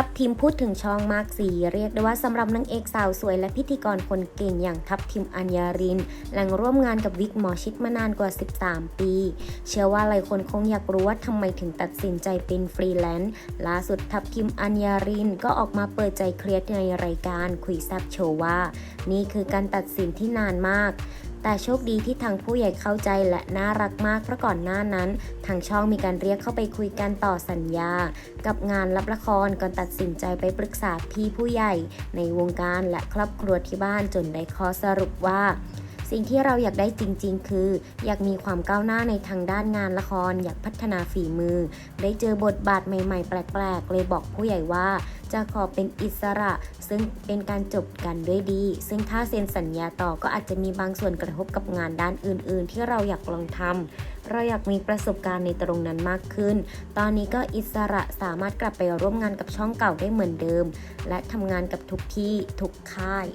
ทัพทีมพูดถึงช่องมากสีเรียกได้ว่าสำหรับนางเอกสาวสวยและพิธีกรคนเก่งอย่างทัพทีมอัญญารินแหล่งร่วมงานกับวิกหมอชิดมานานกว่า 13 ปี เชื่อว่าหลายคนคงอยากรู้ว่าทำไมถึงตัดสินใจเป็นฟรีแลนซ์ล่าสุดทัพทีมอัญญารินก็ออกมาเปิดใจเคลียร์ในรายการคุยแซบโชว์ว่า นี่คือการตัดสินที่นานมาก แต่โชคดีที่ทางผู้ใหญ่เข้าใจและน่ารักมากเพราะก่อนหน้านั้น ทางช่องมีการเรียกเข้าไปคุยกันต่อสัญญา กับงานรับละครก่อนตัดสินใจไปปรึกษาพี่ผู้ใหญ่ ในวงการและครอบครัวที่บ้านจนได้ข้อสรุปว่าสิ่งที่เราอยากได้จริง ๆ คือ อยากมีความก้าวหน้าในทางด้านงานละคร อยากพัฒนาฝีมือ ได้เจอบทบาทใหม่ ๆ แปลก ๆ เลยบอกผู้ใหญ่ว่า จะขอเป็นอิสระ ซึ่งเป็นการจบกันด้วยดี ซึ่งถ้าเซ็นสัญญาต่อก็อาจจะมีบางส่วนกระทบกับงานด้านอื่น ๆ ที่เราอยากลองทำเราอยากมีประสบการณ์ในตรงนั้นมากขึ้น ตอนนี้ก็อิสระสามารถกลับไปร่วมงานกับช่องเก่าได้เหมือนเดิม และทำงานกับทุกที่ทุกค่าย